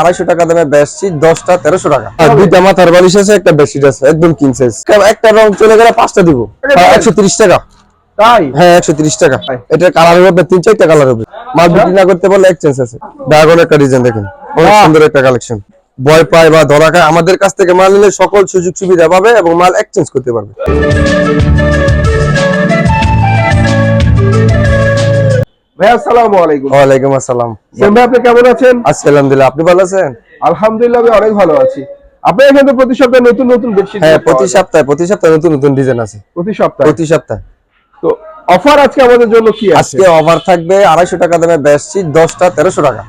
আড়াইশো টাকা দামে বেশি দশটা তেরোশো টাকা। আর দুইটা মাথার বালিশ আছে একটা বেডশিট আছে একদম কিং সাইজ একটা রং চলে গেলে পাঁচটা দিব। একশো টাকা। তাই? হ্যাঁ একশো তিরিশ টাকা। এটা কালার হবে তিন চারটা কালার হবে মাল বিক্রি না করতে পারলে এক্সচেঞ্জ আছে। ড্রাগন একটা ডিজাইন দেখেন। অনেক সুন্দর একটা কালেকশন ভয় পায় বা ধরা খায় আমাদের কাছ থেকে মাল নিলে সকল সুযোগ সুবিধা পাবে এবং মাল এক্সচেঞ্জ করতে পারবে। ভাই আসসালামু আলাইকুম। ওয়ালাইকুম আসসালাম। ভাই আপনি কেমন আছেন? আলহামদুলিল্লাহ আপনি ভালো আছেন? আলহামদুলিল্লাহ আমি অনেক ভালো আছি। আপনার এখানে প্রতি সপ্তাহে নতুন নতুন বেডশিট হ্যাঁ প্রতি সপ্তাহে প্রতি সপ্তাহে নতুন নতুন ডিজাইন আছে। প্রতি সপ্তাহে? প্রতি সপ্তাহে। তো অফার আজকে আমাদের জন্য কি আজকে অফার থাকবে আড়াইশো টাকা দামে বেশি দশটা তেরোশো টাকা।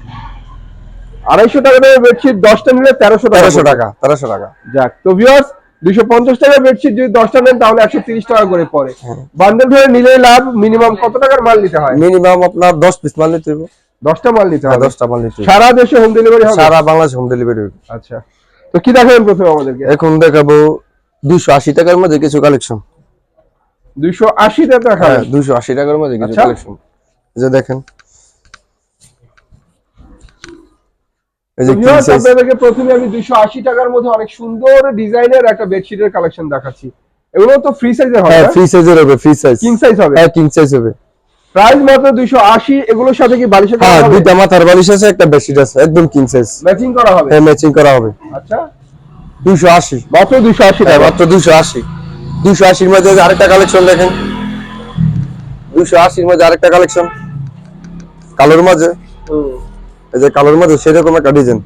আড়াইশো টাকা দামের বেডশিট দশটা নিলে তেরোশো টাকা তেরোশো টাকা তেরোশো টাকা। যাক তো ভিউয়ার্স দুইশো পঞ্চাশ টাকার বেডশিট যদি দশটা নেন তাহলে একশো তিরিশ টাকা করে পড়ে। হ্যাঁ। বান্ডেল ধরে নিলেই লাভ মিনিমাম কত টাকার মাল নিতে হয়? মিনিমাম আপনার দশ পিস মাল নিতে হবে। দশটা মাল নিতে হ্যাঁ হবে? দশটা মাল নিতে সারা দেশে হোম ডেলিভারি হবে? সারা বাংলাদেশ হোম ডেলিভারি হবে। আচ্ছা। তো কি দেখাবেন প্রথমে আমাদেরকে? এখন দেখাবো দুশো আশি টাকার মধ্যে কিছু কালেকশন দুইশো আশি টাকা হ্যাঁ দুশো আশি টাকার মধ্যে কিছু আচ্ছা। কালেকশন যে দেখেন এই যে তো king viewers, size। আপনাদেরকে প্রথমে আমি দুইশো আশি টাকার মধ্যে অনেক সুন্দর ডিজাইনের একটা বেডশিটের কালেকশন দেখাচ্ছি। এগুলো তো ফ্রি সাইজের হবে হ্যাঁ ফ্রি সাইজের হবে ফ্রি সাইজ কিং সাইজ হবে? হ্যাঁ কিং সাইজ হবে। প্রাইস মাত্র দুইশো আশি এগুলোর সাথে কি বালিশের হ্যাঁ দুইটা মাথার বালিশ আছে একটা বেডশিট আছে একদম কিং সাইজ ম্যাচিং করা হবে? হ্যাঁ ম্যাচিং করা হবে। আচ্ছা। দুশো আশি। মাত্র দুইশো আশি হ্যাঁ টাকা মাত্র দুশো আশি। দুশো আশির মধ্যে আরেকটা কালেকশন দেখেন। দুশো আশির মধ্যে আরেকটা কালেকশন কালোর মাঝে। এই যে কালোর মাঝে সেরকম একটা ডিজাইন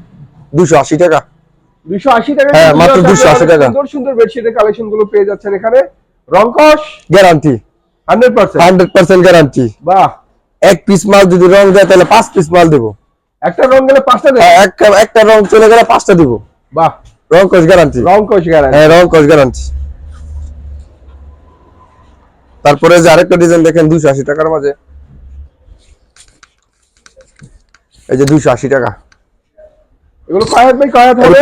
দুশো আশি টাকা। দুইশো আশি টাকা হ্যাঁ, মাত্র 280 টাকা। সুন্দর সুন্দর বেডশিটের কালেকশনগুলো পেয়ে যাচ্ছেন এখানে। রংকশ? Guarantee hundred percent hundred percent guarantee বাহ। এক পিস মাল যদি রং দেয় তাহলে পাঁচ পিস মাল দেবো। একটা রং গেলে পাঁচটা দেবে? হ্যাঁ, একটা একটা রং চলে গেলে পাঁচটা দিব। বাহ। রং গ্যারান্টি রংকশ গ্যারান্টি হ্যাঁ রং গ্যারান্টি তারপরে যে আরেকটা ডিজাইন দেখেন দুশো আশি টাকার মাঝে। এই যে দুশো আশি টাকা। এগুলো কয় হাত বাই কয় হাত এই হবে?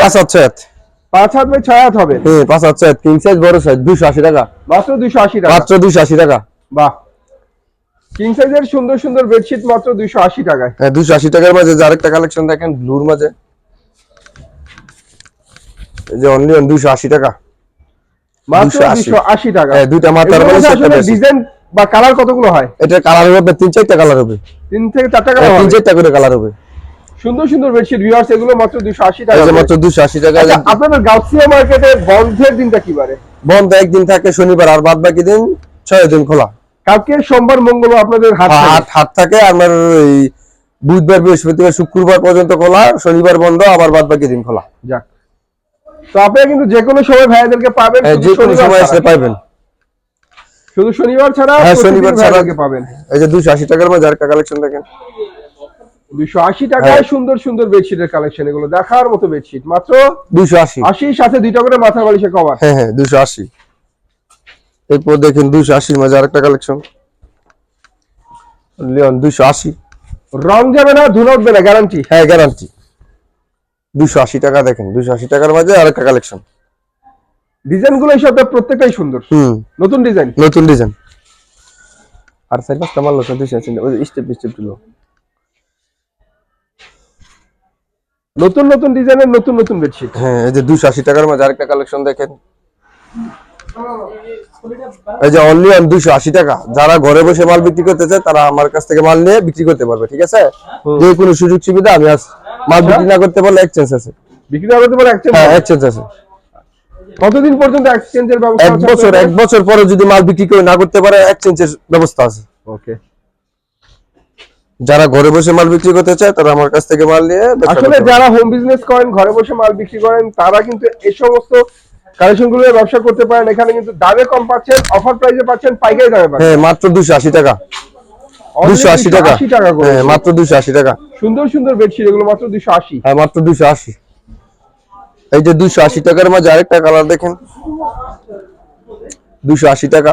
হাত বাই ছয় হাত হবে? হ্যাঁ পাঁচ হচ্ছে কিং সাইজ বড় সাইজ দুশো আশি টাকা। মাত্র দুইশো আশি টাকা? মাত্র দুশো আশি টাকা। বাহ। কিং সাইজের সুন্দর সুন্দর বেডশিট মাত্র দুইশো আশি টাকায়। হ্যাঁ দুশো আশি টাকার মাঝে যে আরেকটা কালেকশন দেখেন ব্লুর মাঝে। এই যে অনলি অন দুশো আশি টাকা। মাত্র 280 আশি। টাকা। হ্যাঁ দুইটা মাথার বালিশ ডিজাইন বা কালার কতগুলো হয়? এটা কালার হবে তিন চারটা কালার হবে। তিন থেকে চারটা হ্যাঁ, কালার তিন চারটা করে কালার হবে। সুন্দর সুন্দর বেডশিট ভিউয়ার্স এগুলো মাত্র দুইশো আশি টাকা এই মাত্র দুশো আশি টাকা। আচ্ছা, আপনাদের গাউসিয়া মার্কেটে বন্ধের দিনটা কি বারে? বন্ধ একদিন থাকে শনিবার আর বাদ বাকি দিন ছয় দিন খোলা। কালকে সোমবার মঙ্গলবার আপনাদের হাট থাকে। হাট হাট থাকে। আপনার এই বুধবার বৃহস্পতিবার শুক্রবার পর্যন্ত খোলা শনিবার বন্ধ আবার বাদ বাকি দিন খোলা। যাক। তো আপনারা কিন্তু যে কোনো সময় ভাইয়াদেরকে পাবেন হ্যাঁ, যে কোনো সময়। এসে পাইবেন। শুধু শনিবার ছাড়া হ্যাঁ, শনিবার ছাড়া। পাবেন। এই যে দুশো আশি টাকার মধ্যে আরেকটা কালেকশন দেখেন। দুইশো আশি টাকায় হ্যাঁ। সুন্দর সুন্দর বেডশিটের কালেকশন এগুলো দেখার মতো বেডশিট। মাত্র দুশো আশি। আশির সাথে দুইটা করে মাথার বালিশে কভার হ্যাঁ হ্যাঁ দুশো আশি। এরপর দেখেন দুশো আশির মাঝে আরেকটা কালেকশন লিওন দুশো আশি। রং যাবে না ধুলো উঠবে না গ্যারান্টি হ্যাঁ গ্যারান্টি দুশো আশি টাকা দেখেন দুশো আশি টাকার মাঝে আরেকটা কালেকশন ডিজাইনগুলো এই সবটা প্রত্যেকটাই সুন্দর। নতুন ডিজাইন নতুন ডিজাইন আর সাইড পাঁচটা তো দুশো আশি ওই স্টেপ স্টেপ দিল নতুন নতুন ডিজাইনের নতুন নতুন বেডশিট হ্যাঁ এই যে দুশো আশি টাকার মাঝে আরেকটা কালেকশন দেখেন। এই যে অনলি অন দুশো আশি টাকা। যারা ঘরে বসে মাল বিক্রি করতে চায় তারা আমার কাছ থেকে মাল নিয়ে বিক্রি করতে পারবে ঠিক আছে? যে কোনো সুযোগ সুবিধা আমি আছি মাল বিক্রি না করতে পারলে এক্সচেঞ্জ আছে। বিক্রি না করতে পারে এক্সচেঞ্জ হ্যাঁ এক্সচেঞ্জ আছে। কতদিন পর্যন্ত এক্সচেঞ্জের ব্যবস্থা এক বছর এক বছর পরে যদি মাল বিক্রি করে না করতে পারে এক্সচেঞ্জের ব্যবস্থা আছে। ওকে যারা ঘরে বসে মাল বিক্রি করতে চায় তারা আমার কাছ থেকে মাল নিয়ে আসলে যারা হোম বিজনেস করেন ঘরে বসে মাল বিক্রি করেন তারা কিন্তু এই সমস্ত কালেকশনগুলো ব্যবসা করতে পারেন। এখানে কিন্তু দামে কম পাচ্ছেন অফার প্রাইসে পাচ্ছেন পাইকারি দামে পাচ্ছেন। হ্যাঁ মাত্র দুশো আশি টাকা। Only দুশো আশি টাকা। 280 টাকা করে। হ্যাঁ মাত্র দুশো আশি টাকা। সুন্দর সুন্দর বেডশিট এগুলো মাত্র দুশো আশি। হ্যাঁ মাত্র দুশো আশি। এই যে দুশো আশি টাকার মাঝে আরেকটা কালার দেখেন। দুশো আশি টাকা।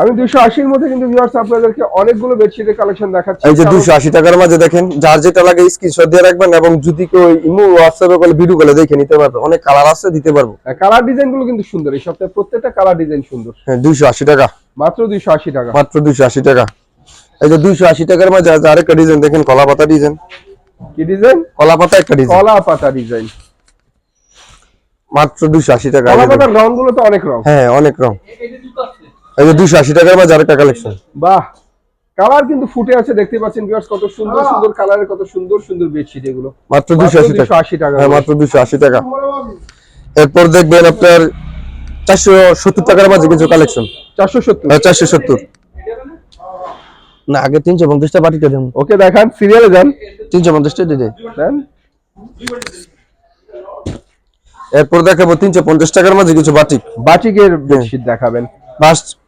আমি দুশো আশির মধ্যে কিন্তু ভিউয়ার্স আপনাদেরকে অনেকগুলো বেডশিটের কালেকশন দেখাচ্ছি। এই যে দুশো আশি টাকার মাঝে দেখেন যার যেটা লাগে স্ক্রিনশট দিয়ে রাখবেন এবং যদি কেউ ইমো হোয়াটসঅ্যাপে করে ভিডিও করে দেখে নিতে পারবে। অনেক কালার আছে দিতে পারব। কালার ডিজাইনগুলো কিন্তু সুন্দর। এই সপ্তাহে প্রত্যেকটা কালার ডিজাইন সুন্দর। হ্যাঁ দুশো আশি টাকা। মাত্র দুশো আশি টাকা। মাত্র দুশো আশি টাকা। এই যে দুশো আশি টাকার মাঝে আরেকটা ডিজাইন দেখেন কলা পাতা ডিজাইন কি ডিজাইন কলা পাতা একটা ডিজাইন কলা পাতা ডিজাইন মাত্র দুইশো আশি টাকা কলা পাতার রংগুলো তো অনেক রং। হ্যাঁ অনেক রং। এই যে দুইশো আশি টাকার মাঝে আরেকটা কালেকশন বাহ! কালার কিন্তু ফুটে আছে দেখতে পাচ্ছেন ভিউয়ার্স কত সুন্দর সুন্দর কালারের কত সুন্দর সুন্দর বেডশিট এগুলো। মাত্র দুইশো আশি টাকা। 280 টাকা। হ্যাঁ মাত্র দুইশো আশি টাকা। এরপর দেখবেন আপনার চারশো সত্তর টাকার মাঝে কিছু কালেকশন চারশো সত্তর। চারশো সত্তর। না আগে তিনশো পঞ্চাশটা বাটিটা দেন ওকে দেখান সিরিয়ালে যান। তিনশো পঞ্চাশটা দিয়ে দেন। এরপর দেখাবো তিনশো পঞ্চাশ টাকার মাঝে কিছু বাটিক বাটিকের বেডশিট দেখাবেন।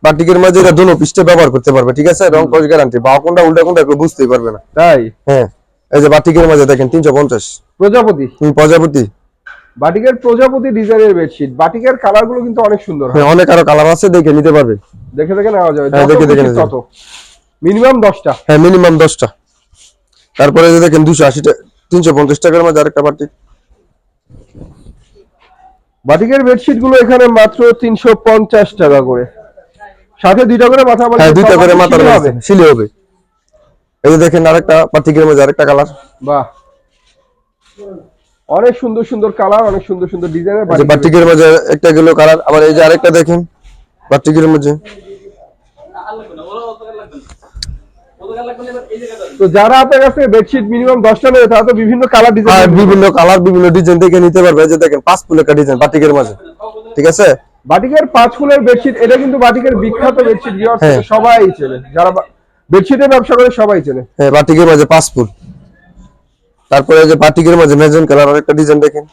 বাটিকের মাঝে এটা দুনো পিসটা ব্যবহার করতে পারবে ঠিক আছে? রং কস গ্যারান্টি বা কোনটা উল্টা কোনটা কেউ বুঝতেই পারবে না। তাই? হ্যাঁ। এই যে বাটিকের মাঝে দেখেন তিনশো পঞ্চাশ। প্রজাপতি। প্রজাপতি। বাটিকের প্রজাপতি ডিজাইনের বেডশিট বাটিকের কালারগুলো কিন্তু অনেক সুন্দর হয়। হ্যাঁ অনেক আরও কালার আছে দেখে নিতে পারবে। দেখে দেখে নেওয়া যাবে। হ্যাঁ, দেখে দেখে তত। মিনিমাম দশটা। হ্যাঁ মিনিমাম দশটা। তারপরে যে দেখেন দুশো আশি টাকা তিনশো পঞ্চাশ টাকার মাঝে আরেকটা বাটিক। বাটিকের বেডশিটগুলো এখানে মাত্র তিনশো পঞ্চাশ টাকা করে। সাথে দুইটা করে মাথা হ্যাঁ দুইটা করে মাথার হবে সিলে হবে। এই দেখেন আরেকটা বাটিকের মাঝে আরেকটা কালার। বাহ। অনেক সুন্দর সুন্দর কালার অনেক সুন্দর সুন্দর ডিজাইনের বাটিকের মাঝে একটা গেল কালার আবার এই যে আরেকটা দেখেন বাটিকের মাঝে তো যারা আপনার কাছে বেডশিট মিনিমাম দশটা নেবে তারা তো বিভিন্ন কালার ডিজাইন বিভিন্ন কালার বিভিন্ন ডিজাইন নিতে পারবে। যে দেখেন পাঁচ ফুল একটা ডিজাইন বাটিকের মাঝে। ঠিক আছে? বাটিকের পাঁচ ফুলের বেডশিট এটা কিন্তু বাটিকের বিখ্যাত বেডশিট হ্যাঁ। সবাই চেনে। যারা বেডশিটের ব্যবসা করে সবাই চেনে। হ্যাঁ বাটিকের মাঝে পাঁচ ফুল। তারপরে যে বাটিকের মাঝে মেজেন কালার আরেকটা ডিজাইন দেখেন।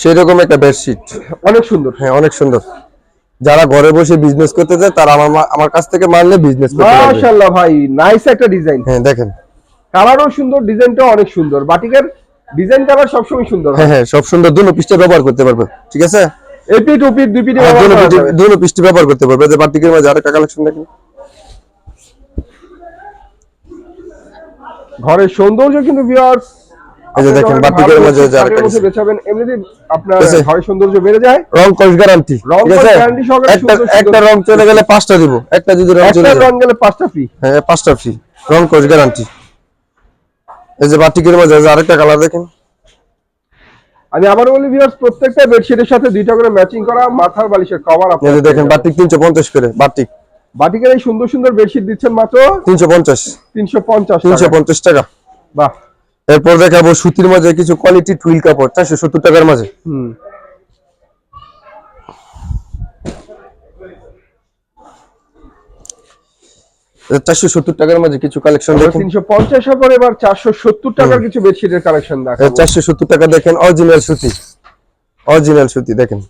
সেরকম একটা বেডশিট অনেক সুন্দর। হ্যাঁ অনেক সুন্দর। যারা ঘরে বসে বিজনেস করতে চায় তারা আমার আমার কাছ থেকে মানলে বিজনেস করতে পারবে। মাশাআল্লাহ ভাই নাইস একটা ডিজাইন হ্যাঁ দেখেন। কালারও সুন্দর ডিজাইনটাও অনেক সুন্দর। বাটিকের ডিজাইন কালার সবসময় সুন্দর হ্যাঁ হ্যাঁ সব সুন্দর। দুনো পিসটা ব্যবহার করতে পারবে ঠিক আছে? এপিট উপিট দুই পিটি। দুনো পিসটি ব্যবহার করতে পারবে। যে বাটিকের মাঝে আরেকটা কালেকশন দেখেন। ঘরের সৌন্দর্য কিন্তু ভিউয়ার্স এই যে দেখেন বাটিকের মাঝে যে আরেকটা কিছু। বেচাবেন এমনিতে আপনার ঠিক সৌন্দর্য বেড়ে যায়। রং কস গ্যারান্টি ঠিক আছে? একটা সুন্দর সুন্দর- একটা রং চলে গেলে পাঁচটা দিব। একটা যদি রং চলে একটা রং গেলে পাঁচটা ফ্রি হ্যাঁ পাঁচটা ফ্রি রং কস গ্যারান্টি এই যে বাটিকের মাঝে যে আরেকটা কালার দেখেন। আমি আবার বলি ভিউয়ার্স প্রত্যেকটা বেডশিটের সাথে দুইটা করে ম্যাচিং করা মাথার বালিশের কভার এই যে দেখেন বাটিক তিনশো পঞ্চাশ করে বাটিক বাটিকের এই সুন্দর সুন্দর বেডশিট দিচ্ছেন মাত্র তিনশো পঞ্চাশ। তিনশো পঞ্চাশ তিনশো পঞ্চাশ টাকা। বাহ। এরপর দেখাবো সুতির মাঝে কিছু কোয়ালিটি টুইল কাপড় চারশো সত্তর টাকার মাঝে। হুম। চারশো সত্তর টাকার মাঝে কিছু কালেকশন তিনশো পঞ্চাশের পর এবার চারশো সত্তর টাকার কিছু বেডশিটের কালেকশন চারশো সত্তর টাকা দেখেন অরিজিনাল সুতি। অরিজিনাল সুতি দেখেন।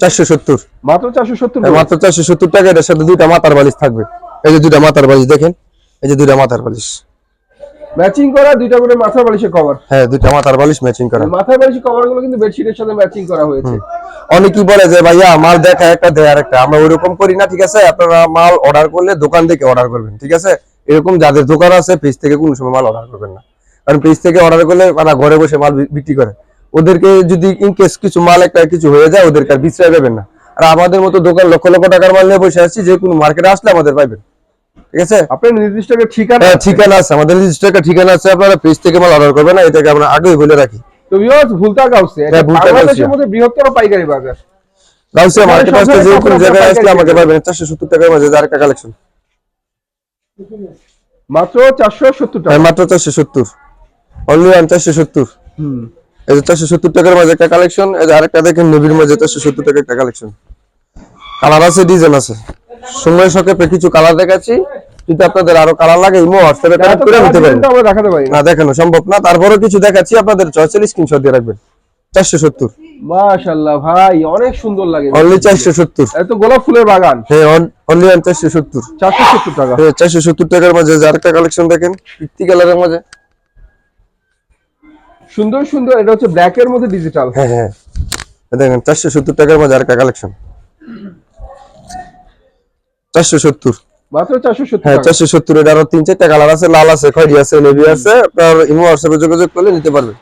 চারশো সত্তর। মাত্র চারশো সত্তর মাত্র চারশো সত্তর টাকা এটার সাথে দুইটা মাথার বালিশ থাকবে। এই যে দুইটা মাথার বালিশ দেখেন। এই যে দুইটা মাথার বালিশ। ম্যাচিং করা দুইটা করে মাথার বালিশের কভার হ্যাঁ দুইটা মাথার বালিশ ম্যাচিং করা। মাথার বালিশের কভারগুলো কিন্তু বেডশিটের সাথে ম্যাচিং করা হয়েছে। অনেকেই বলে যে ভাইয়া মাল দেখা একটা দেয় আর একটা। আমরা ওইরকম করি না ঠিক আছে? আপনারা মাল অর্ডার করলে দোকান থেকে অর্ডার করবেন ঠিক আছে? এরকম যাদের দোকান আছে পেজ থেকে কোনো সময় মাল অর্ডার করবেন না। কারণ পেজ থেকে অর্ডার করলে তারা ঘরে বসে মাল বিক্রি করে। ওদেরকে যদি ইন কেস কিছু মাল একটা কিছু হয়ে যায় ওদেরকে আর বিশ্রায় পাবেন না। আর আমাদের মতো দোকান লক্ষ লক্ষ টাকার মাল নিয়ে বসে আসছি যে কোনো মার্কেটে আসলে আমাদের পাইবেন। ঠিক আছে? আপনার নির্দিষ্ট একটা ঠিকানা হ্যাঁ। ঠিকানা আছে আমাদের নির্দিষ্ট একটা ঠিকানা আছে আপনারা পেজ থেকে মাল অর্ডার করবেন এটাকে আমরা আগেই বলে রাখি। তো ভিউয়ার্স গাউসে হ্যাঁ, বাংলাদেশের মধ্যে বৃহত্তর পাইকারি বাজার। এখানে মার্কেট যে কোনো জায়গায় আসলে আমাকে পাবেন। পাবেন চারশো সত্তর টাকার মাঝে আরেকটা কালেকশন মাত্র চারশো সত্তর টাকা। হ্যাঁ মাত্র চারশো সত্তর। অনলি ওয়ান চারশো সত্তর। হুম। এই যে টাকার মাঝে একটা কালেকশন এই যে আরেকটা দেখেন নবীর মাঝে চারশো সত্তর টাকা একটা কালেকশন কালার আছে ডিজাইন আছে। সময় সকেপে কিছু কালার দেখাচ্ছি। যদি আপনাদের আরও কালার লাগে ইমো হোয়াটসঅ্যাপে কানেক্ট করে নিতে পারেন। আমরা দেখাতে পারি। না দেখানো সম্ভব না। তারপরেও কিছু দেখাচ্ছি আপনাদের চয়েসের স্ক্রিনশট দিয়ে রাখবেন। চারশো সত্তর। মাশাআল্লাহ ভাই অনেক সুন্দর লাগে। অনলি এত গোলাপ ফুলের বাগান। হ্যাঁ অনলি টাকা। হ্যাঁ টাকার মাঝে আরেকটা কালেকশন দেখেন কালারের মাঝে। সুন্দর সুন্দর এটা হচ্ছে ব্ল্যাক এর মধ্যে ডিজিটাল হ্যাঁ হ্যাঁ। দেখেন চারশো সত্তর টাকার মাঝে আরেকটা কালেকশন চারশো সত্তর। মাত্র চারশো সত্তর হ্যাঁ চারশো সত্তর এটা আরও তিন চারটা কালার আছে লাল আছে খয়েরি আছে নেভি আছে। আপনার ইমো হোয়াটসঅ্যাপে যোগাযোগ করলে নিতে পারবে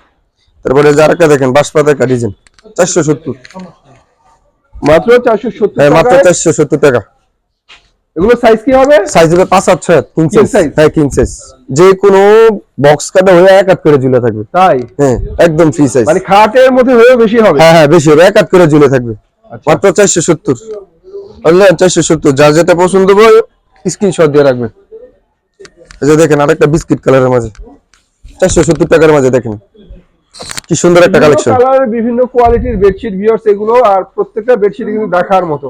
তারপরে যে আরেকটা দেখেন বাঁশপাতা একটা ডিজাইন চারশো সত্তর। মাত্র চারশো সত্তর হ্যাঁ মাত্র চারশো সত্তর টাকা। এগুলো সাইজ কি হবে? সাইজ হবে পাঁচ আট ছয় কিং সাইজ হ্যাঁ কিং সাইজ যে কোনো বক্স কাটা হয়ে এক হাত করে ঝুলে থাকবে। তাই? হ্যাঁ একদম ফ্রি সাইজ মানে খাটের মধ্যে হয়ে বেশি হবে? হ্যাঁ হ্যাঁ বেশি হবে। এক হাত করে ঝুলে থাকবে। আচ্ছা। মাত্র চারশো সত্তর। অনলাইন চারশো সত্তর যার যেটা পছন্দ হবে স্ক্রিনশট দিয়ে রাখবে। এই যে দেখেন আরেকটা বিস্কিট কালারের মাঝে। চারশো সত্তর টাকার মাঝে দেখেন। কি সুন্দর একটা কালেকশন বিভিন্ন কোয়ালিটির বেডশিট ভিউয়ার্স এগুলো আর প্রত্যেকটা বেডশিট কিন্তু দেখার মতো।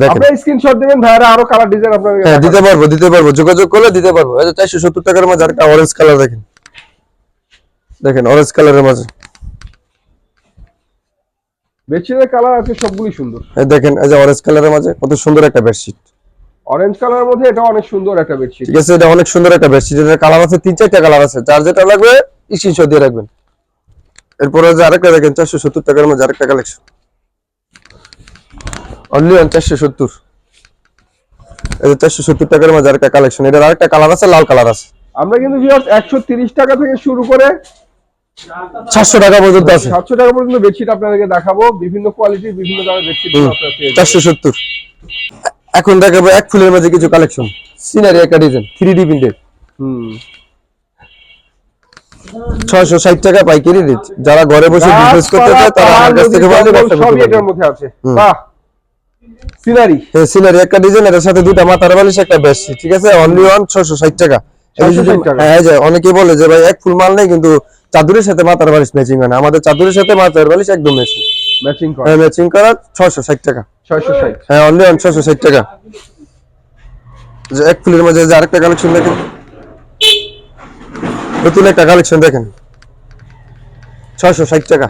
দেখেন। আপনারা স্ক্রিনশট দিবেন ভাইরা আরও কালার ডিজাইন আপনাদের হ্যাঁ দিতে পারব দিতে পারব। যোগাযোগ করলে দিতে পারব। এই যে চারশো সত্তর টাকার মাঝে আরেকটা অরেঞ্জ কালার দেখেন। দেখেন অরেঞ্জ কালারের মাঝে। বেডশিটের কালার আছে সবগুলি সুন্দর। দেখেন এই যে অরেঞ্জ কালারের মাঝে কত সুন্দর একটা বেডশিট অরেঞ্জ কালারের মধ্যে এটা অনেক সুন্দর একটা বেডশিট ঠিক আছে এটা অনেক সুন্দর একটা বেডশিট এটার কালার আছে তিন চারটা কালার আছে। যার যেটা লাগবে স্ক্রিনশট দিয়ে রাখবেন। এরপরে যে আরেকটা দেখেন চারশো সত্তর টাকার মধ্যে আরেকটা কালেকশন অনলি অন চারশো সত্তর। এই যে চারশো সত্তর টাকার মধ্যে আরেকটা কালেকশন এটার আরেকটা কালার আছে লাল কালার আছে। আমরা কিন্তু একশো তিরিশ টাকা থেকে শুরু করে সাতশো টাকা পর্যন্ত আছে। সাতশো টাকা পর্যন্ত বেডশিট আপনাদেরকে দেখাবো। বিভিন্ন কোয়ালিটির বিভিন্ন দামের বেডশিট চারশো সত্তর। এখন দেখাবো এক ফুলের মাঝে কিছু কালেকশন সিনারি একটা ডিজাইন থ্রি ডি প্রিন্টেড হুম। ছয়শো ষাট টাকা পাইকারি রেট যারা ঘরে বসে বিজনেস করতে চায় তারা আমার কাছ থেকে ব্যবসা করতে এটার মধ্যে আছে। বাহ। সিনারি হ্যাঁ সিনারি একটা ডিজাইন এটার সাথে দুটা মাথার বালিশ একটা বেশি ঠিক আছে? অনলি ওয়ান ছয়শো ষাট টাকা। এই যে 660 টাকা। হ্যাঁ যে বলে যে ভাই এক ফুল মাল নেই কিন্তু চাদরের সাথে মাথার বালিশ ম্যাচিং হয় না। আমাদের চাদরের সাথে মাথার বালিশ একদম ম্যাচিং ম্যাচিং করা। হ্যাঁ ম্যাচিং করা ছয়শো ষাট টাকা। ছয়শো ষাট। হ্যাঁ অনলি ওয়ান ছয়শো ষাট টাকা। যে এক ফুলের মাঝে যে আরেকটা কালেকশন দেখেন। নতুন একটা কালেকশন দেখেন। ছয়শো ষাট টাকা।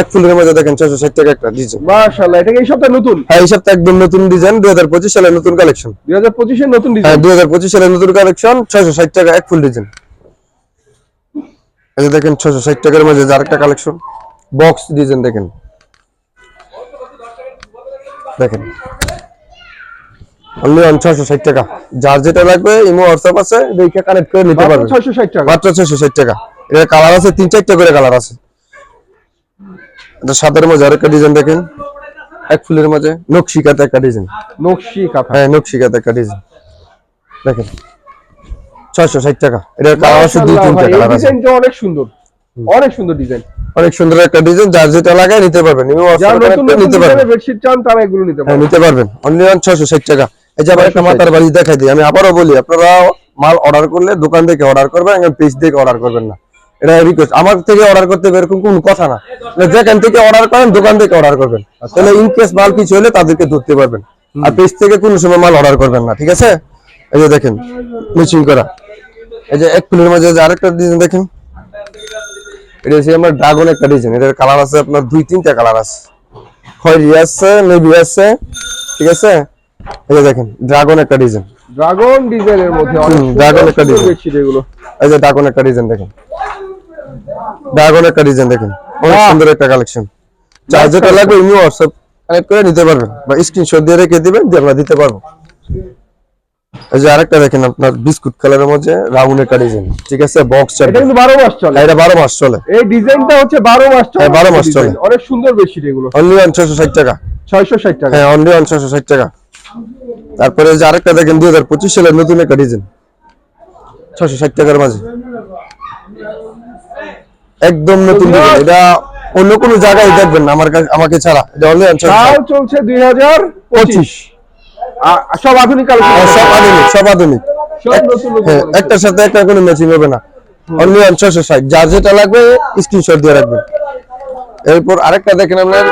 এক ফুলের মাঝে দেখেন ছয়শো ষাট টাকা একটা ডিজাইন মাশাআল্লাহ এটা কি এই সপ্তাহে নতুন? হ্যাঁ এই সপ্তাহে একদম নতুন ডিজাইন দুই হাজার পঁচিশ সালের নতুন কালেকশন দুই হাজার পঁচিশের নতুন হ্যাঁ ডিজাইন হাজার পঁচিশ সালের নতুন কালেকশন ছয়শো ষাট টাকা এক ফুল ডিজাইন এই যে দেখেন ছয়শো ষাট টাকার মাঝে যার একটা কালেকশন বক্স ডিজাইন দেখেন। দেখেন। অনলি অন ছয়শো ষাট টাকা। যার যেটা লাগবে ইমো হোয়াটসঅ্যাপ আছে দেখে কানেক্ট করে নিতে পারবেন। ছয়শো ষাট টাকা। মাত্র ষাট টাকা। এর কালার আছে তিন চারটা করে কালার আছে। এটা মধ্যে আরেকটা ডিজাইন দেখেন। এক ফুলের মাঝে নকশিকাতে একটা ডিজাইন নকশি হ্যাঁ নকশিকাতে একটা ডিজাইন দেখেন। ছয়শো ষাট টাকা। এটার কালার আছে দুই তিনটা কালার আছে ডিজাইনটা অনেক সুন্দর। অনেক সুন্দর ডিজাইন অনেক সুন্দর একটা ডিজাইন যার যেটা লাগায় নিতে পারবেন। নিতে বেডশিট চান তারা এগুলো নিতে হ্যাঁ নিতে পারবেন। অনলি অন ছয়শো ষাট টাকা। এই যে আবার একটা মাথার বাড়ি দেখাই দিই। আমি আবারও বলি আপনারা মাল অর্ডার করলে দোকান থেকে অর্ডার করবেন পেজ থেকে অর্ডার করবেন না। এটা রিকোয়েস্ট আমার থেকে অর্ডার করতে এরকম কোন কথা না। মানে যেখান থেকে অর্ডার করেন দোকান থেকে অর্ডার করবেন। তাহলে ইন কেস মাল কিছু হলে তাদেরকে ধরতে পারবেন। আর পেজ থেকে কোনো সময় মাল অর্ডার করবেন না ঠিক আছে? এই যে দেখেন মিচিং করা। এই যে এক ফুলের মাঝে যে আরেকটা ডিজাইন দেখেন। এটা হচ্ছে আমার ড্রাগন একটা ডিজাইন এটার কালার আছে আপনার দুই তিনটা কালার আছে। খয়েরি আছে নেভি আছে ঠিক আছে? এই যে দেখেন ড্রাগন একটা ডিজাইন ড্রাগন ডিজাইনের মধ্যে অনেক dragon একটা। বেডশিট এগুলো। এই যে ড্রাগন একটা ডিজাইন দেখেন। ড্রাগন একটা ডিজাইন দেখেন। অনেক। সুন্দর একটা কালেকশন চার যেটা লাগবে এমনি হোয়াটসঅ্যাপ কানেক্ট করে নিতে পারবেন। বা স্ক্রিনশট দিয়ে রেখে দিবেন দিয়ে আমরা দিতে পারব। এই যে আরেকটা দেখেন আপনার বিস্কুট কালারের মধ্যে রাউন্ড একটা ডিজাইন ঠিক আছে? বক্স চার এটা কিন্তু বারো মাস চলে। এটা বারো মাস চলে। এই ডিজাইনটা হচ্ছে বারো মাস চলে। হ্যাঁ, 12 মাস চলে। অনেক সুন্দর বেডশিট এগুলো। অনলি ওয়ান ছশো ষাট টাকা। ছয়শো ষাট টাকা। হ্যাঁ অনলি ওয়ান ছশো ষাট টাকা। তারপরে যে আরেকটা দেখেন দুই হাজার পঁচিশ সালের নতুন একটা ডিজাইন। ছশো ষাট টাকার মাঝে। একদম নতুন ডিজাইন। এটা অন্য কোনো জায়গায় দেখবেন না আমার কাছে আমাকে ছাড়া। এটা অনলি ওয়ান ছশো সাল চলছে দুই হাজার পঁচিশ। সব আধুনিক সব আধুনিক সব আধুনিক। সব হ্যাঁ, collection। একটার সাথে একটা কোনো ম্যাচিং হবে না। অনলি ছশো ষাট। যার যেটা লাগবে স্ক্রিনশট দিয়ে রাখবেন। এরপর আরেকটা দেখেন আপনার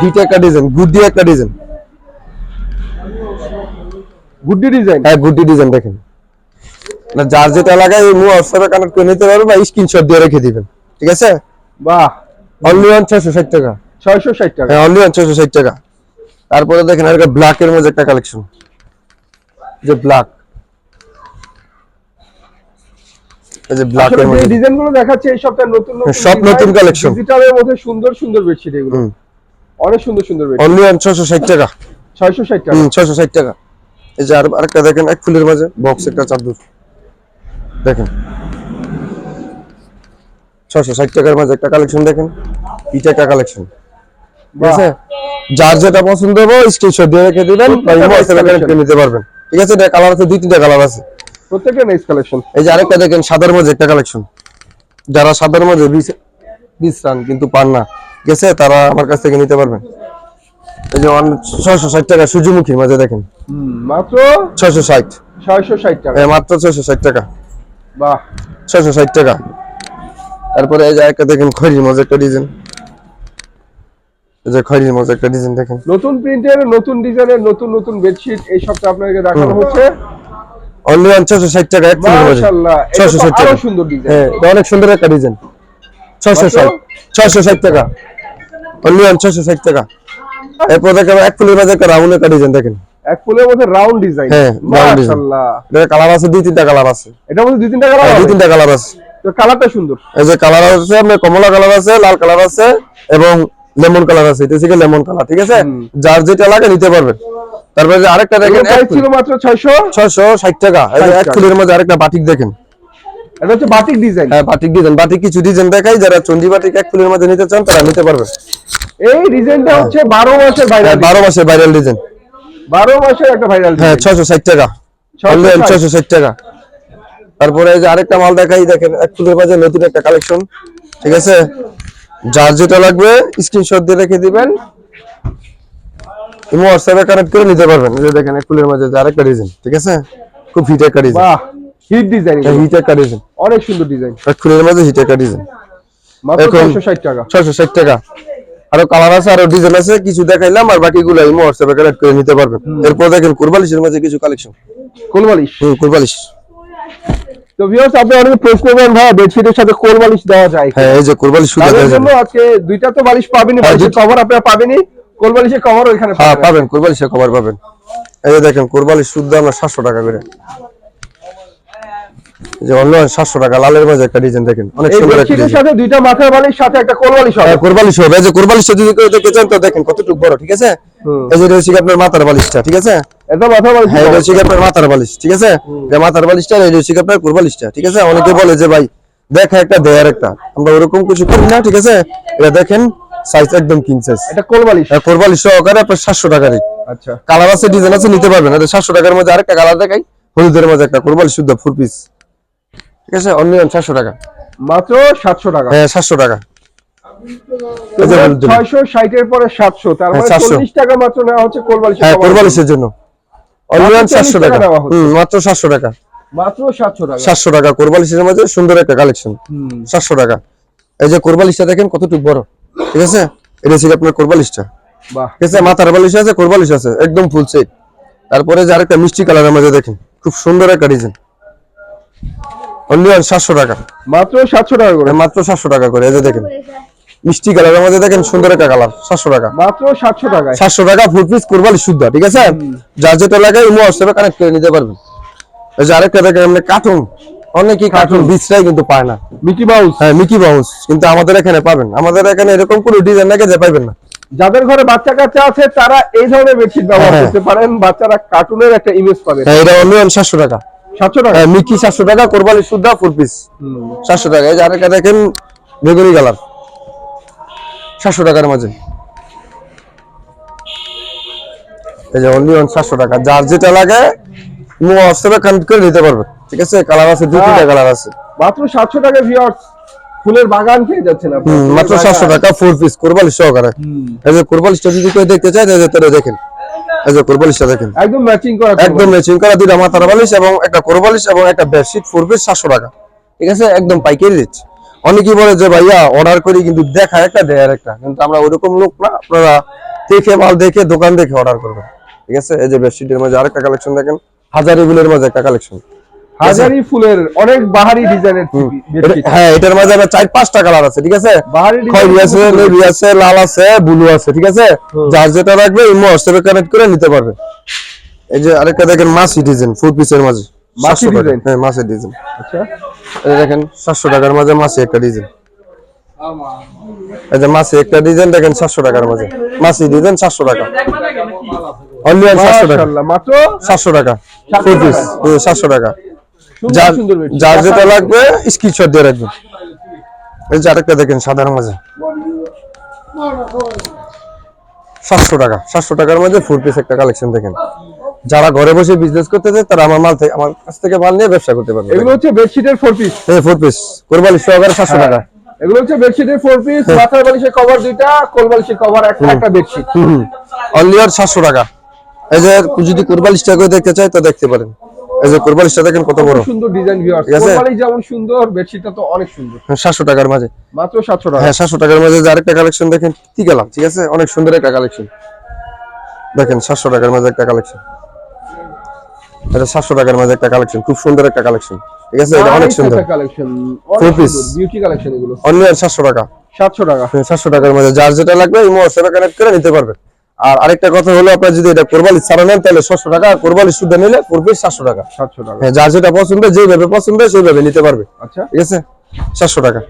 হিট একটা ডিজাইন গুডি একটা ডিজাইন গুড্ডি ডিজাইন হ্যাঁ গুডি ডিজাইন দেখেন। না যার যেটা লাগায় ওই মু হোয়াটসঅ্যাপে কানেক্ট করে নিতে পারবে বা স্ক্রিনশট দিয়ে রেখে দিবেন। ঠিক আছে? বাহ। অনলি ওয়ান ছয়শো ষাট টাকা। ছয়শো ষাট টাকা। হ্যাঁ অনলি ওয়ান ছয়শো ষাট টাকা। তারপরে দেখেন আর ব্ল্যাক এর মধ্যে একটা কালেকশন যে ব্ল্যাক এই যে ব্ল্যাক এর মধ্যে। ডিজাইনগুলো দেখাচ্ছে এই সপ্তাহে নতুন নতুন সব নতুন collection। ডিজিটালের মধ্যে সুন্দর সুন্দর বেডশিট এগুলো। অনেক সুন্দর সুন্দর বেডশিট অনলি ওয়ান ছয়শো ষাট টাকা। ছয়শো ষাট টাকা। হুম ছয়শো ষাট টাকা। এই যে আর আরেকটা দেখেন এক ফুলের মাঝে বক্স একটা চাদর। দেখেন। ছয়শো ষাট টাকার মাঝে একটা কালেকশন দেখেন। ইটা একটা কালেকশন ঠিক আছে? যার যেটা পছন্দ হবে স্ক্রিনশট দিয়ে রেখে দিবেন বা ইমো নিতে পারবেন। ঠিক আছে? এটা কালার আছে দুই তিনটা কালার আছে। প্রত্যেকটা কালেকশন এই যে আরেকটা দেখেন সাদার মধ্যে একটা কালেকশন যারা সাদার মধ্যে বিছ- বিশ্রান কিন্তু পান না আছে? তারা আমার কাছ থেকে নিতে পারবেন। এই যে ছয়শো ষাট টাকা সূর্যমুখীর মাঝে দেখেন। মাত্র? ছয়শো ষাট। ছয়শো ষাট টাকা। মাত্র ছয়শো ষাট টাকা। বাহ। ছয়শো ষাট টাকা। তারপরে এই যে একটা দেখেন খৈরির মধ্যে একটা ডিজাইন যে খৈরির মধ্যে একটা ডিজাইন দেখেন। নতুন প্রিন্টের নতুন ডিজাইনের নতুন নতুন বেডশিট এই সপ্তাহে আপনাদেরকে দেখানো হচ্ছে। অনলি ওয়ান ছয়শো ষাট টাকা এক মাশাআল্লাহ এটা সুন্দর ডিজাইন হ্যাঁ অনেক সুন্দর একটা ডিজাইন অনলি এরপর দেখেন এক ফুলের মাঝে একটা রাউন্ড একটা ডিজাইন দেখেন। এক ফুলের মধ্যে রাউন্ড ডিজাইন হ্যাঁ, মাশাআল্লাহ। এটা কালার আছে দুই তিনটা কালার আছে। এটার মধ্যে দুই তিনটা কালার হ্যাঁ, দুই তিনটা কালার আছে। তো কালারটা সুন্দর। এই যে কালার আছে আপনার কমলা কালার আছে লাল কালার আছে এবং লেমন কালার আছে এটা হচ্ছে লেমন কালার ঠিক আছে? যার যেটা লাগে নিতে পারবেন তারপরে যে আরেকটা দেখেন ছিল মাত্র 600 ছয়শো ষাট টাকা। এই এক ফুলের মধ্যে আরেকটা বাটিক দেখেন। এটা হচ্ছে বাটিক ডিজাইন হ্যাঁ বাটিক ডিজাইন বাটিক কিছু ডিজাইন দেখাই যারা চন্ডি বাটিক এক ফুলের মধ্যে নিতে চান তারা নিতে পারবেন এই ডিজাইনটা হচ্ছে 12 মাসের ভাইরাল হ্যাঁ বারো মাসের ভাইরাল ডিজাইন 12 মাসের একটা ভাইরাল হ্যাঁ ছয়শো ষাট টাকা। 660 ষাট। টাকা। তারপরে এই যে আরেকটা মাল দেখাই দেখেন এক ফুলের মাঝে নতুন একটা কালেকশন ঠিক আছে? যার যেটা লাগবে স্ক্রিনশট দিয়ে রেখে দিবেন। ইমো হোয়াটসঅ্যাপে কানেক্ট করে নিতে পারবেন। এই যে দেখেন ফুলের মাঝে যে আরেকটা ডিজাইন ঠিক আছে? খুব হিট একটা ডিজাইন বাহ হিট ডিজাইন হিট একটা ডিজাইন অনেক সুন্দর ডিজাইন ফুলের মাঝে হিট একটা ডিজাইন মাত্র 660 টাকা। ছয়শো ষাট টাকা। আরও কালার আছে আরও ডিজাইন আছে কিছু দেখাইলাম আর বাকিগুলো ইমো হোয়াটসঅ্যাপে কানেক্ট করে নিতে পারবেন। এরপর দেখেন কুরবালিশের মাঝে কিছু কালেকশন কোলবালিশ হুম কুরবালিশ তো ভিউয়ার্স অনেক প্রশ্ন করেন ভাই বেডশিটের সাথে দেওয়া যায় হ্যাঁ এই যে দেওয়া আজকে দুইটা তো বালিশ পাবেনই হ্যাঁ, কভার আপনারা পাবেনই কোলবালিশের কভার ওইখানে হ্যাঁ পাবেন। কুরবালিশের খবর পাবেন। এই যে দেখেন কোরবালিশ শুদ্ধ আমরা সাতশো টাকা করে। যে অন্য সাতশো টাকা লালের মাঝে একটা ডিজাইন দেখেন অনেক সুন্দর একটা ডিজাইন সাথে দুইটা মাথার বালিশ সাথে একটা কোলবালিশ হবে হ্যাঁ কুরবালিশ হবে এই যে কুরবালিশটা যদি কেউ দেখতে চান তো দেখেন কতটুকু বড় ঠিক আছে? এই যে আপনার মাথার বালিশটা ঠিক আছে? এটা মাথার বালিশ হ্যাঁ আপনার মাথার বালিশ ঠিক আছে? এটা মাথার বালিশটা এটা আপনার কুরবালিশটা ঠিক আছে? অনেকে বলে যে ভাই দেখা একটা দেয়ার একটা। আমরা ওরকম কিছু করি না ঠিক আছে? এটা দেখেন সাইজ একদম কিং সাইজ এটা কোলবালিশ কোরবালিশ সহকারে আপনার সাতশো টাকা রেট আচ্ছা। কালার আছে ডিজাইন আছে নিতে পারবেন। এটা সাতশো টাকার মধ্যে আরেকটা কালার দেখাই। হলুদের মধ্যে একটা কোরবালি শুদ্ধ ফুল পিস ঠিক আছে অন্য সাতশো টাকা। মাত্র 700 টাকা। হ্যাঁ সাতশো টাকা। এই যে হলুদের। 660 এর পরে 700 তার মানে হ্যাঁ, 700 40 টাকা মাত্র নেওয়া হচ্ছে কোলবালিশ হ্যাঁ কোরবালিশের জন্য অন্য সাতশো টাকা টাকা। দেওয়া হচ্ছে। হুম মাত্র সাতশো টাকা। মাত্র 700 টাকা। সাতশো টাকা কোরবালিশের মধ্যে সুন্দর একটা কালেকশন সাতশো টাকা। এই যে কোরবালিশটা দেখেন কতটুকু বড়। ঠিক আছে? এটা হচ্ছে আপনার কোরবালিশটা ঠিক আছে মাথার বালিশ আছে কোরবালিশ আছে একদম ফুল সেট তারপরে যে আরেকটা মিষ্টি কালারের মধ্যে দেখেন খুব সুন্দর একটা ডিজাইন অনলি সাতশো টাকা। মাত্র 700 টাকা করে। মাত্র সাতশো টাকা করে এই যে দেখেন। মিষ্টি কালারের মধ্যে দেখেন সুন্দর একটা কালার সাতশো টাকা। মাত্র 700 টাকায় সাতশো টাকা ফুল পিস কোরবালি শুদ্ধ ঠিক আছে? যার যেটা লাগে ইমো হোয়াটসঅ্যাপে কানেক্ট করে নিতে পারবেন। এই যে আরেকটা দেখেন আপনি কার্টুন অনেকেই কার্টুন বিচরাই কিন্তু পায় না। মিকি মাউস হ্যাঁ মিকি বাউন্স কিন্তু আমাদের এখানে পাবেন আমাদের এখানে এরকম কোনো ডিজাইন লাগে যে পাইবেন না। যাদের ঘরে বাচ্চা কাচ্চা আছে তারা এই ধরনের বেডশিট ব্যবহার হ্যাঁ। করতে পারেন। বাচ্চারা কার্টুনের একটা ইমেজ পাবে। হ্যাঁ এটা অনলি সাতশো টাকা। 700 টাকা। হ্যাঁ মিকি সাতশো টাকা কোরবালি শুদ্ধ ফুল পিস সাতশো টাকা। এই যে আরেকটা দেখেন বেগুনি কালার। সাতশো টাকার মাঝে। এই যে অনলি অন সাতশো টাকা। যার যেটা লাগে মো হোয়াটসঅ্যাপে কানেক্ট করে নিতে পারবে। ঠিক আছে? কালার আছে দু তিনটা কালার আছে। মাত্র 700 টাকা ভিউয়ার্স ফুলের বাগান পেয়ে যাচ্ছেন আপনি মাত্র ফুলের সাতশো বাগান। টাকা ফুল পিস কোরবালি সহকারে। এই যে কেউ দেখতে তাহলে দেখেন। এই যে কোরবালিশটা দেখেন। একদম ম্যাচিং করা একদম ম্যাচিং করা দুইটা মাথার বালিশ এবং একটা কোরবালিশ এবং একটা বেডশিট ফোর পিস সাতশো টাকা। ঠিক আছে? একদম পাইকারি দিচ্ছি অনেকেই বলে যে ভাইয়া অর্ডার করি কিন্তু দেখা একটা দেয়ার একটা। কিন্তু আমরা ওরকম লোক না আপনারা দেখে মাল দেখে দোকান দেখে অর্ডার করবেন। ঠিক আছে? এই যে বেডশিটের মাঝে আরেকটা কালেকশন দেখেন। হাজার গুলের মাঝে একটা কালেকশন হাজারি ফুলের অনেক বাহারি ডিজাইনের হ্যাঁ এটার মধ্যে আবার চার পাঁচটা কালার আছে ঠিক আছে? বাহারি খয়েরি আছে নেভি আছে লাল আছে ব্লু আছে ঠিক আছে? যার যেটা লাগবে ইমো হোয়াটসঅ্যাপে কানেক্ট করে নিতে পারবে। এই যে আরেকটা দেখেন মাসি ডিজাইন ফুল পিসের মাঝে। 700 design? হ্যাঁ মাসি ডিজাইন। আচ্ছা। এই দেখেন সাতশো টাকার মাঝে মাসি একটা ডিজাইন। এই যে মাসি একটা ডিজাইন দেখেন সাতশো টাকার মাঝে। মাসি ডিজাইন সাতশো টাকা। অনলি সাতশো টাকা। মাশাআল্লাহ মাত্র সাতশো টাকা। ফুল পিস সাতশো টাকা। সুন্দর যার যেটা লাগবে স্ক্রিনশট দিয়ে রাখবেন। এই যে আরেকটা দেখেন সাদার মাঝে। সাতশো টাকা সাতশো টাকার মধ্যে ফোর পিস একটা কালেকশন দেখেন। যারা ঘরে বসে বিজনেস করতে চায় তারা আমার মাল থেকে আমার কাছ থেকে মাল নিয়ে ব্যবসা করতে পারবে। এগুলো হচ্ছে বেডশিটের ফোর পিস এই ফোর পিস কোরবালি সহকারে সাতশো টাকা। এগুলো হচ্ছে বেডশিটের ফোর পিস মাথার বালিশের কভার দুইটা কোল বালিশের কভার একটা একটা বেডশিট অনলি আর সাতশো টাকা। এই যে যদি কোরবালিশটা করে দেখতে চায় তা দেখতে পারেন। এই যে কোরবালিশটা দেখেন কত বড়। সুন্দর ডিজাইন ভিউয়ার্স যেমন সুন্দর বেডশিটটা তো অনেক সুন্দর। সাতশো টাকার মাঝে। মাত্র সাতশো টাকা। হ্যাঁ সাতশো টাকার মাঝে যে আরেকটা কালেকশন দেখেন কি গেলাম ঠিক আছে? অনেক সুন্দর একটা কালেকশন দেখেন সাতশো টাকার মাঝে একটা কালেকশন এটা সাতশো টাকার মাঝে একটা কালেকশন খুব সুন্দর একটা কালেকশন ঠিক আছে? এটা অনেক সুন্দর। কালেকশন অনেক বিউটি কালেকশন এগুলো। অনলি আর সাতশো টাকা। সাতশো টাকা। সাতশো টাকার মধ্যে যার যেটা লাগবে এই হোয়াটসঅ্যাপে কানেক্ট করে নিতে পারবে। আর আরেকটা কথা হলো আপনার যদি এটা কোরবালি ছাড়া নেন তাহলে ছশো টাকা আর কোরবালি শুদ্ধ নিলে পড়বে সাতশো টাকা। সাতশো টাকা। হ্যাঁ যার যেটা পছন্দ যেভাবে পছন্দ সেইভাবে নিতে পারবে। আচ্ছা। ঠিক আছে? সাতশো টাকা।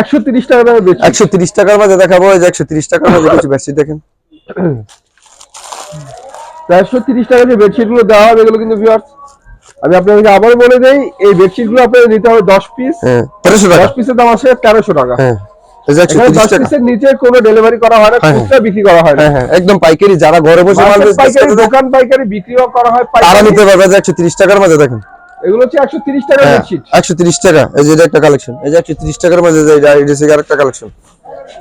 একশো তিরিশ টাকা একশো তিরিশ টাকার মাঝে দেখাবো এই যে একশো তিরিশ টাকার মাঝে কিছু বেশি দেখেন। চারশো তিরিশ টাকা যে বেডশিটগুলো দেওয়া হবে এগুলো কিন্তু ভিউয়ার্স আমি আপনাদেরকে আবার বলে দেই এই বেডশিটগুলো আপনাদের নিতে হবে দশ পিস হ্যাঁ তেরোশো টাকা। দশ পিসের দাম আসে তেরোশো টাকা। হ্যাঁ। তিরিশ নিচে কোনো ডেলিভারি করা হয় না হ্যাঁ, খুচরা বিক্রি করা হয় না। হ্যাঁ হ্যাঁ একদম পাইকারি যারা ঘরে বসে মাল পাইকারি দোকান পাইকারি বিক্রিও করা হয় তারা নিতে পারবে যে একশো তিরিশ টাকার মাঝে দেখেন। এগুলো হচ্ছে তিরিশ টাকা বেডশিট একশো তিরিশ টাকা এই যে এটা একটা কালেকশন এই যে একশো তিরিশ টাকার মাঝে যে এটা এটা হচ্ছে আরেকটা কালেকশন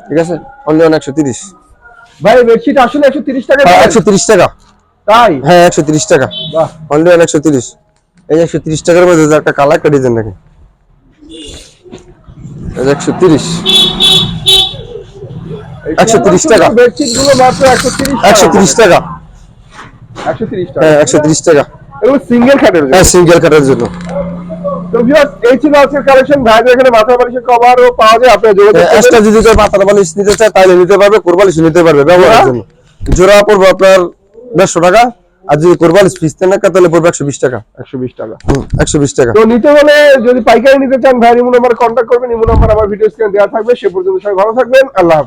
ঠিক আছে? অনলি অন একশো তিরিশ। ভাই বেডশিট আসলে একশো তিরিশ টাকা হ্যাঁ দেবেন? একশো তিরিশ টাকা। তাই? হ্যাঁ একশো তিরিশ টাকা। বাহ। অনলি অন একশো তিরিশ। এই একশো তিরিশ টাকার মধ্যে যে একটা কালার একটা ডিজাইন দেখেন যে একশো তিরিশ টাকা। বেডশিটগুলো মাত্র একশো তিরিশ একশো তিরিশ টাকা। একশো তিরিশ টাকা। হ্যাঁ একশো তিরিশ টাকা। এগুলো সিঙ্গেল খাটের হ্যাঁ সিঙ্গেল কাটার জন্য। তো ভিউয়ার্স এই ছিল আজকের কালেকশন ভাইদের এখানে মাথা বালিশের কভারও পাওয়া যায় আপনারা যোগাযোগ এক্সট্রা যদি কেউ পাতার বালিশ নিতে চায় তাহলে নিতে পারবে কোরবালিশ নিতে পারবে ব্যবহারের জন্য। জোড়া পড়বে আপনার দেড়শো টাকা আর যদি কোরবালিশ তাহলে পড়বে একশো বিশ টাকা। একশো বিশ টাকা। একশো বিশ টাকা। তো নিতে হলে যদি পাইকারি নিতে চান ভাই ইমো নাম্বার কন্ট্যাক্ট করবেন ইমো নাম্বার আমার ভিডিও স্ক্রিনে দেওয়া থাকবে। সে পর্যন্ত সবাই ভালো থাকবেন আল্লাহ